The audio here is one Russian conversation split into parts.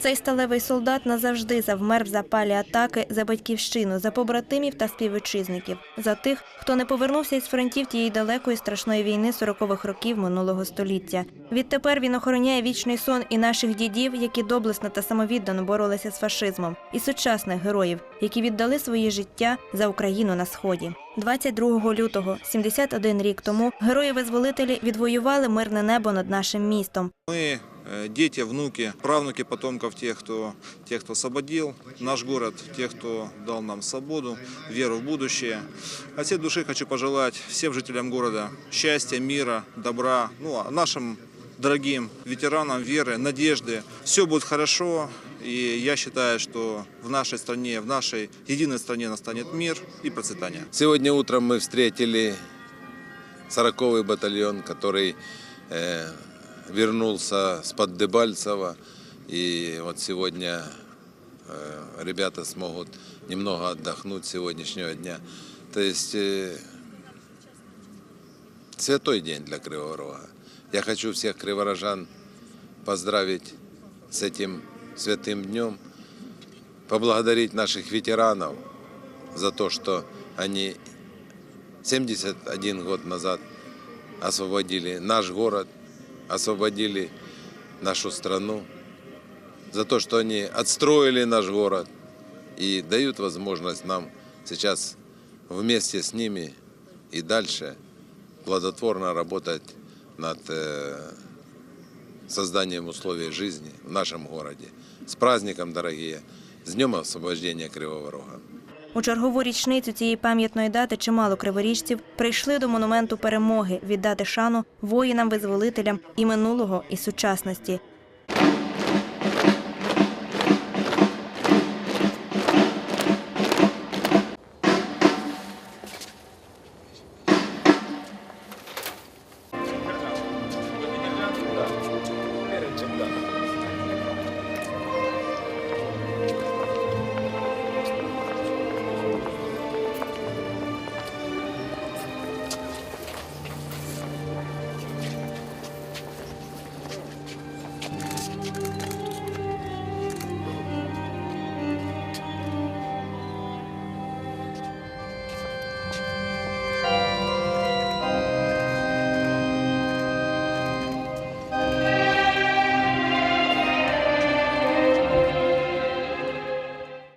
Цей сталевий солдат назавжди завмер в запалі атаки за батьківщину, за побратимів та співвітчизників, за тих, хто не повернувся із фронтів тієї далекої страшної війни 40-х років минулого століття. Відтепер він охороняє вічний сон і наших дідів, які доблесно та самовіддано боролися з фашизмом, і сучасних героїв, які віддали свої життя за Україну на сході. 22 лютого, 71 рік тому, герої-визволителі відвоювали мирне небо над нашим містом. Э, дети, внуки, правнуки потомков тех, кто, тех, кто освободил наш город, тех, кто дал нам свободу, веру в будущее. От всей души хочу пожелать всем жителям города счастья, мира, добра, ну а нашим дорогим ветеранам веры, надежды. Все будет хорошо, и я считаю, что в нашей стране, в нашей единой стране настанет мир и процветание. Сегодня утром мы встретили 40-й батальон, который э, вернулся с под Дебальцева. И вот сегодня э, ребята смогут немного отдохнуть сегодняшнего дня. То есть э, святой день для Кривого Рога. Я хочу всех криворожан поздравить с этим святым днем, поблагодарить наших ветеранов за то, что они 71 год назад освободили наш город, освободили нашу страну, за то, что они отстроили наш город и дают возможность нам сейчас вместе с ними и дальше плодотворно работать над э, созданием условий жизни в нашем городе. С праздником, дорогие! С Днем освобождения Кривого Рога! У чергову річницю цієї пам'ятної дати чимало криворіжців прийшли до монументу перемоги віддати шану воїнам-визволителям і минулого, і сучасності.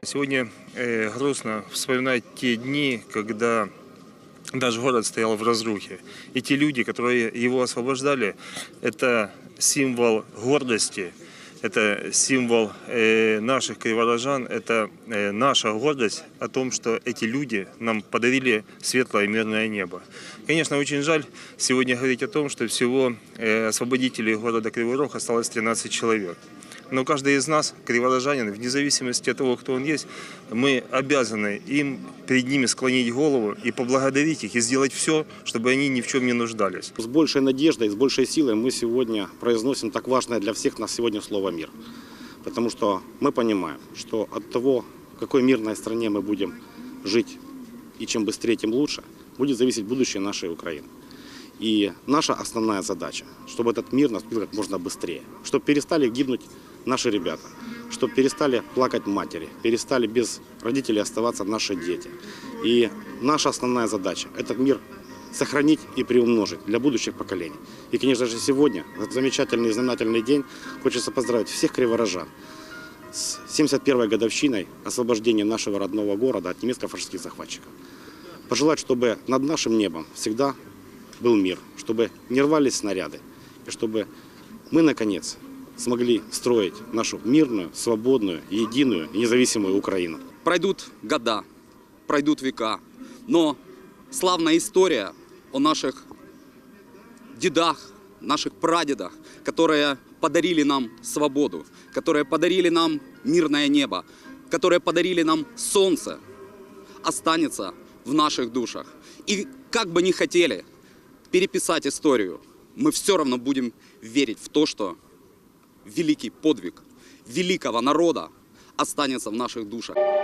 Сегодня э, грустно вспоминать те дни, когда наш город стоял в разрухе. И те люди, которые его освобождали, это символ гордости, это символ э, наших криворожан, это э, наша гордость о том, что эти люди нам подарили светлое мирное небо. Конечно, очень жаль сегодня говорить о том, что всего освободителей города Кривой Рог осталось 13 человек. Но каждый из нас, криворожанин, вне зависимости от того, кто он есть, мы обязаны им перед ними склонить голову и поблагодарить их, и сделать все, чтобы они ни в чем не нуждались. С большей надеждой, с большей силой мы сегодня произносим так важное для всех нас сегодня слово «мир». Потому что мы понимаем, что от того, в какой мирной стране мы будем жить и чем быстрее, тем лучше, будет зависеть будущее нашей Украины. И наша основная задача, чтобы этот мир наступил как можно быстрее, чтобы перестали гибнуть наши ребята, чтобы перестали плакать матери, перестали без родителей оставаться наши дети. И наша основная задача – этот мир сохранить и приумножить для будущих поколений. И, конечно же, сегодня, в этот замечательный и знаменательный день, хочется поздравить всех криворожан с 71-й годовщиной освобождения нашего родного города от немецко-фашистских захватчиков. Пожелать, чтобы над нашим небом всегда был мир, чтобы не рвались снаряды, и чтобы мы, наконец, смогли строить нашу мирную, свободную, единую независимую Украину. Пройдут года, пройдут века, но славная история о наших дедах, наших прадедах, которые подарили нам свободу, которые подарили нам мирное небо, которые подарили нам солнце, останется в наших душах. И как бы ни хотели переписать историю, мы все равно будем верить в то, что великий подвиг великого народа останется в наших душах.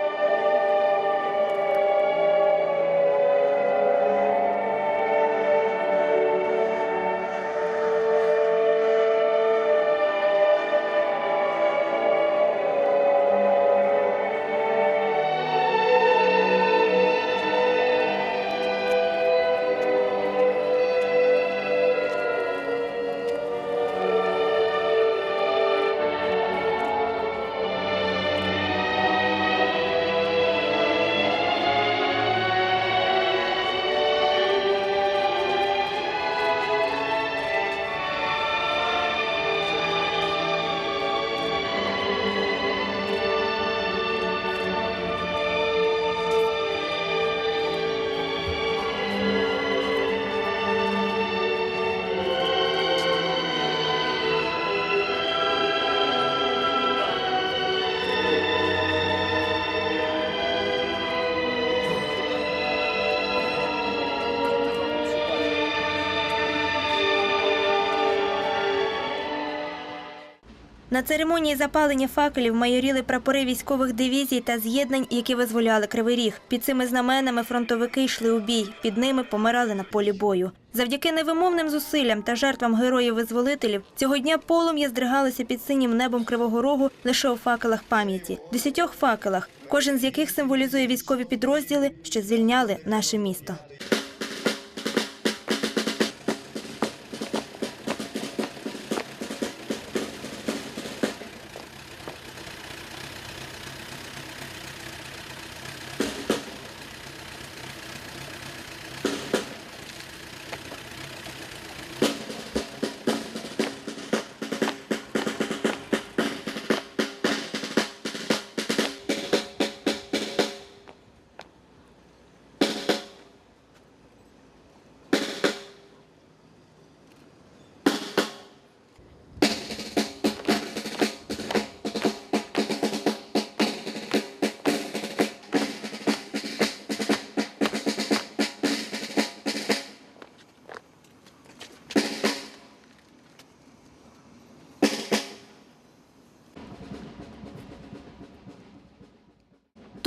На церемонії запалення факелів майоріли прапори військових дивізій та з'єднань, які визволяли Кривий Ріг. Під цими знаменами фронтовики йшли у бій, під ними помирали на полі бою. Завдяки невимовним зусиллям та жертвам героїв-визволителів цього дня полум'я здригалося під синім небом Кривого Рогу лише у факелах пам'яті. Десятьох факелах, кожен з яких символізує військові підрозділи, що звільняли наше місто.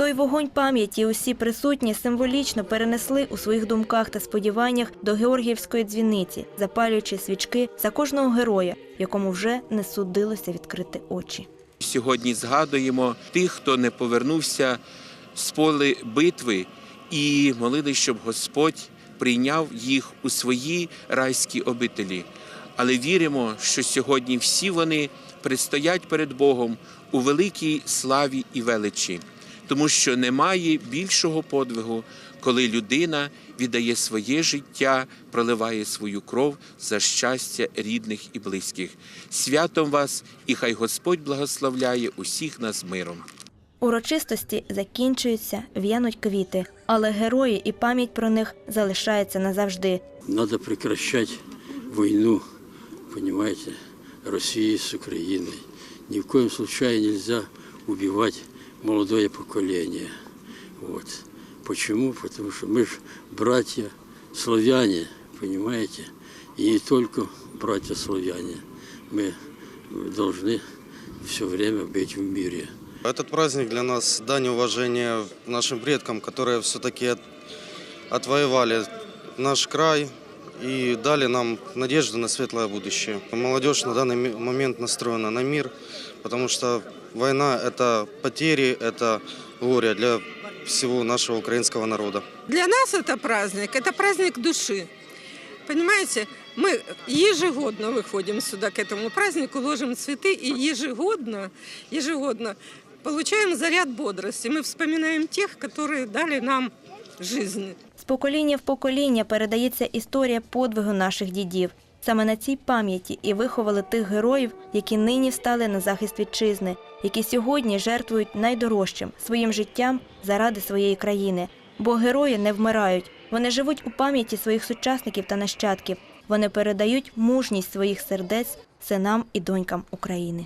Той вогонь пам'яті усі присутні символічно перенесли у своїх думках та сподіваннях до Георгіївської дзвіниці, запалюючи свічки за кожного героя, якому вже не судилося відкрити очі. Сьогодні згадуємо тих, хто не повернувся з поли битви, і молили, щоб Господь прийняв їх у свої райські обителі. Але віримо, що сьогодні всі вони предстоять перед Богом у великій славі і величі, тому що немає більшого подвигу, коли людина віддає своє життя, проливає свою кров за щастя рідних і близьких. Святом вас, і хай Господь благословляє усіх нас миром. Урочистості закінчуються, в'януть квіти, але герої і пам'ять про них залишаються назавжди. Надо прекращать войну, понимаете, России с Украиной. Ни в коем случае нельзя убивать молодое поколение. Вот. Почему? Потому что мы же братья славяне, понимаете? И не только братья славяне. Мы должны все время быть в мире. Этот праздник для нас дань уважения нашим предкам, которые все-таки отвоевали наш край и дали нам надежду на светлое будущее. Молодежь на данный момент настроена на мир, потому что война – это потери, это горе для всего нашего украинского народа. Для нас это праздник, это праздник души. Понимаете, мы ежегодно выходим сюда к этому празднику, ложим цветы и ежегодно, ежегодно получаем заряд бодрости. Мы вспоминаем тех, которые дали нам жизнь. З покоління в покоління передається історія подвигу наших дідів. Саме на цій пам'яті і виховали тих героїв, які нині стали на захист вітчизни, які сьогодні жертвують найдорожчим своїм життям заради своєї країни. Бо герої не вмирають. Вони живуть у пам'яті своїх сучасників та нащадків. Вони передають мужність своїх сердець синам і донькам України.